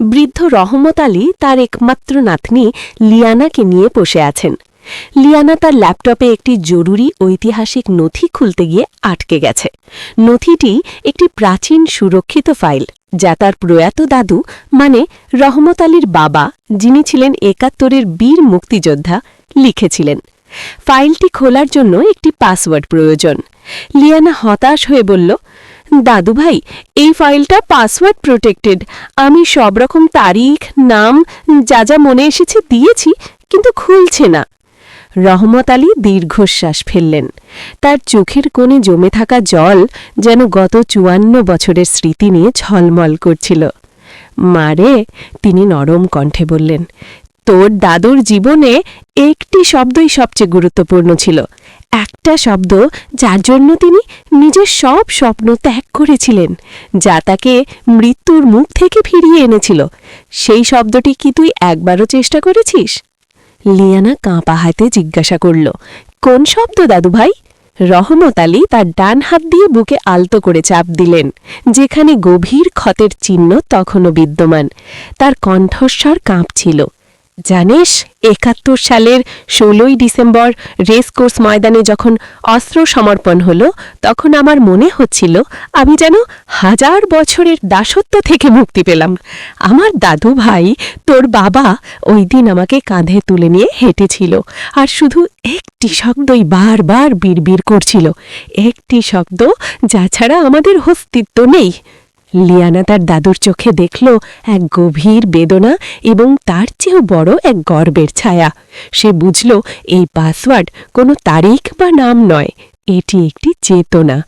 বৃদ্ধ রহমত আলী তার একমাত্র নাতনি লিয়ানাকে নিয়ে বসে আছেন। লিয়ানা তার ল্যাপটপে একটি জরুরি ঐতিহাসিক নথি খুলতে গিয়ে আটকে গেছে। নথিটি একটি প্রাচীন সুরক্ষিত ফাইল, যা তার প্রয়াত দাদু মানে রহমত আলীর বাবা, যিনি ছিলেন একাত্তরের বীর মুক্তিযোদ্ধা, লিখেছিলেন। ফাইলটি খোলার জন্য একটি পাসওয়ার্ড প্রয়োজন। লিয়ানা হতাশ হয়ে বলল দাদু ভাই, এই ফাইলটা পাসওয়ার্ড প্রোটেক্টেড আমি সব রকম তারিখ, নাম, যা যা মনে এসেছে দিয়েছি, কিন্তু খুলছে না। রহমত আলী দীর্ঘশ্বাস ফেললেন। তার চোখের কোণে জমে থাকা জল যেন গত চুয়ান্ন বছরের স্মৃতি নিয়ে ঝলমল করছিল। মারে তিনি নরম কণ্ঠে বললেন, তোর দাদুর জীবনে একটি শব্দই সবচেয়ে গুরুত্বপূর্ণ ছিল। একটা শব্দ যার জন্য তিনি নিজের সব স্বপ্ন ত্যাগ করেছিলেন, যা তাকে মৃত্যুর মুখ থেকে ফিরিয়ে এনেছিল। সেই শব্দটি কি তুই একবারও চেষ্টা করেছিস? লিয়ানা কাঁপা হাতে জিজ্ঞাসা করল, কোন শব্দ দাদু ভাই রহমত আলী তার ডান হাত দিয়ে বুকে আলতো করে চাপ দিলেন, যেখানে গভীর ক্ষতের চিহ্ন তখনও বিদ্যমান। তার কণ্ঠস্বর কাঁপছিল। জানিস, একাত্তর সালের ষোলোই ডিসেম্বর রেসকোর্স ময়দানে যখন অস্ত্র সমর্পণ হলো, তখন আমার মনে হচ্ছিল আমি যেন হাজার বছরের দাসত্ব থেকে মুক্তি পেলাম। আমার দাদু ভাই, তোর বাবা ওই দিন আমাকে কাঁধে তুলে নিয়ে হেঁটেছিল আর শুধু একটি শব্দই বারবার বিড়বিড় করছিল। একটি শব্দ যা ছাড়া আমাদের অস্তিত্ব নেই। লিয়ানা তার দাদুর চোখে দেখল এক গভীর বেদনা এবং তার চেয়েও বড় এক গর্বের ছায়া। সে বুঝল, এই পাসওয়ার্ড কোনো তারিখ বা নাম নয়, এটি একটি চেতনা।